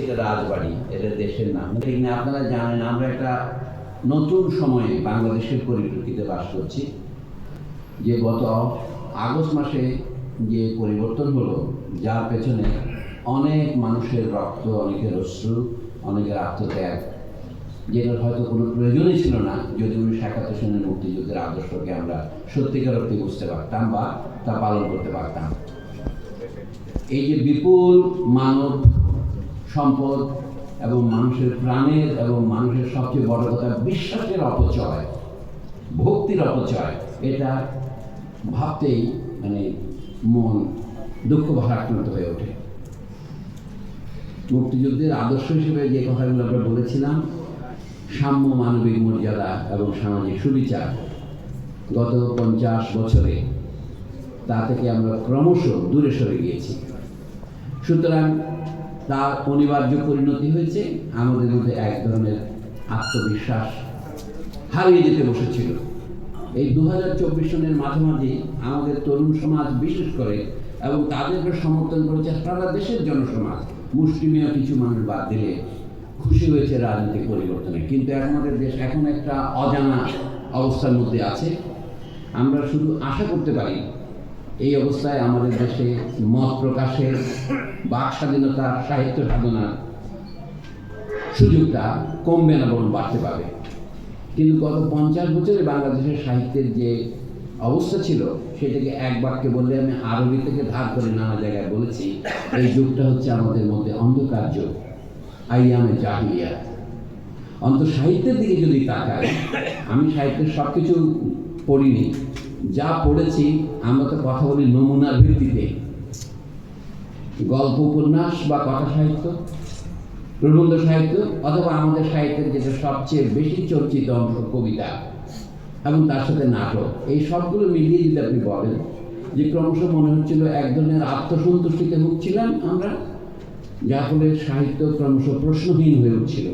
এটা রাজবাড়ি, এটা দেশের নাম। ঠিক না আপনারা জানেন, আমরা একটা নতুন সময়ে বাংলাদেশের পরিপ্রেক্ষিতে বাস করছি, যে গত আগস্ট মাসে যে পরিবর্তন হলো, যার পেছনে অনেক মানুষের রক্ত, অনেকের অশ্রু, অনেকের আত্মত্যাগ, যেটার হয়তো কোনো প্রয়োজনই ছিল না, যদি উনিশশো একাত্তর সনের মুক্তিযুদ্ধের আদর্শকে আমরা সত্যিকার অর্থে বুঝতে পারতাম বা তা পালন করতে পারতাম। এই যে বিপুল মানব সম্পদ এবং মানুষের প্রাণের এবং মানুষের সবচেয়ে বড় কথা, বিশ্বাসের অপচয়, ভক্তির অপচয়। এটা ভাবতেই মানে মন দুঃখ ভারাক্রান্ত হয়ে ওঠে। মুক্তিযুদ্ধের আদর্শ হিসেবে যে কথাগুলো আমরা বলেছিলাম, সাম্য মানবিক মর্যাদা এবং সামাজিক সুবিচার। গত পঞ্চাশ বছরে তা থেকে আমরা ক্রমশ দূরে সরে গিয়েছি। সুতরাং তার অনিবার্য পরিণতি হয়েছে, আমাদের মধ্যে এক ধরনের আত্মবিশ্বাস হারিয়ে যেতে বসেছিল। এই দু হাজার চব্বিশ সনের মাঝামাঝি আমাদের তরুণ সমাজ বিশেষ করে এবং তাদেরকে সমর্থন করেছে সারা দেশের জনসমাজ, মুষ্টিমেয় কিছু মানুষ বাদ দিলে খুশি হয়েছে রাজনৈতিক পরিবর্তনে। কিন্তু এখন আমাদের দেশ এখন একটা অজানা অবস্থার মধ্যে আছে। আমরা শুধু আশা করতে পারি এই অবস্থায় আমাদের দেশে মত প্রকাশের বাক স্বাধীনতা সাহিত্য সাধনার সুযোগটা কমবে না, বরং বাড়তে পারে কিন্তু গত পঞ্চাশ বছরে বাংলাদেশের সাহিত্যের যে অবস্থা ছিল, সেটাকে এক বাক্যে বললে আমি আরবি থেকে ধার করে নানা জায়গায় বলেছি, এই যুগটা হচ্ছে আমাদের মধ্যে অন্ধকার যুগ, আইয়ামে জাহিলিয়া। অন্ত সাহিত্যের দিকে যদি তাকাই, আমি সাহিত্যের সব কিছু পড়িনি যা পড়েছি, আমরা তো কথা বলি নমুনার ভিত্তিতে। গল্প, উপন্যাস বা কথা সাহিত্য, প্রবন্ধ সাহিত্য, অথবা আমাদের সাহিত্যের যেটা সবচেয়ে বেশি চর্চিত অংশ কবিতা এবং তার সাথে নাটক, এই সবগুলো মিলিয়ে যদি আপনি বলেন যে ক্রমশ মনে হচ্ছিল এক ধরনের আত্মসন্তুষ্টিতে ভুগছিলাম আমরা, যার ফলে সাহিত্য ক্রমশ প্রশ্নহীন হয়ে উঠছিল।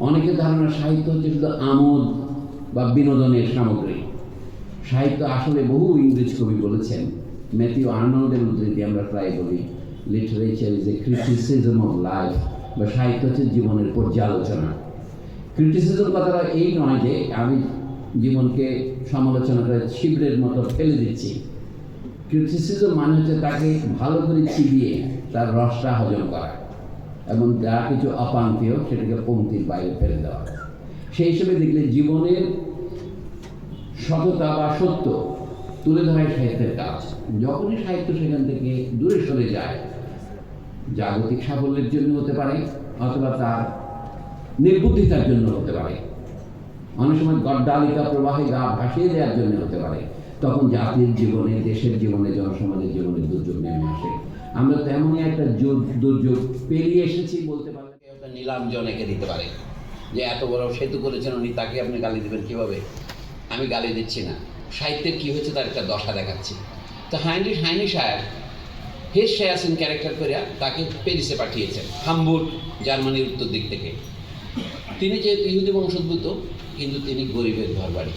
অনেকের ধারণা সাহিত্য হচ্ছে শুধু আমোদ বা বিনোদনের সামগ্রী। সাহিত্য আসলে বহু ইংরেজ কবি বলেছেন, ম্যাথিউ আর্নল্ডের উদ্ধৃতি আমরা প্রায় বলি, literature is a criticism of life বা সাহিত্য হচ্ছে জীবনের পর্যালোচনা। ক্রিটিসিজম কথাটা এই নয় যে আমি জীবনকে সমালোচনা করে ছিদ্রের মতো ফেলে দিচ্ছি। ক্রিটিসিজম মানে হচ্ছে তাকে ভালো করে চিবিয়ে তার রসটা হজম করা এবং যা কিছু অপান্তীয় সেটাকে পঙ্ক্তির বাইরে ফেলে দেওয়া। সেই হিসেবে দেখলে জীবনের সততা বা সত্য তুলে ধরাই সাহিত্যের কাজ। যখনই সাহিত্য সেখান থেকে দূরে সরে যায়, জাগতিক সাফল্যের জন্য হতে পারে অথবা তার নির্বুদ্ধিতার জন্য হতে পারে। অনেক সময় গড্ডালিকা প্রবাহে গা ভাসিয়ে দেওয়ার জন্য হতে পারে। তখন জাতির জীবনে, দেশের জীবনে, জনসমাজের জীবনে দুর্যোগ নেমে আসে। আমরা তেমনই একটা দুর্যোগ পেরিয়ে এসেছি বলতে পারলে নিলাম জনেকে দিতে পারে। যে এত বড় সেতু করেছেন উনি, তাকে আপনি গালি দেবেন কীভাবে? আমি গালি দিচ্ছি না। সাহিত্যের কী হয়েছে তার একটা দশা দেখাচ্ছি। তো হাইনি হাইনি সাহেব হেস শেয়াসিন ক্যারেক্টার করে তাকে প্যারিসে পাঠিয়েছেন, হামবুর্গ, জার্মানির উত্তর দিক থেকে। তিনি যেহেতু ইহুদি বংশোদ্ভূত, কিন্তু তিনি গরিবের ঘর বাড়ি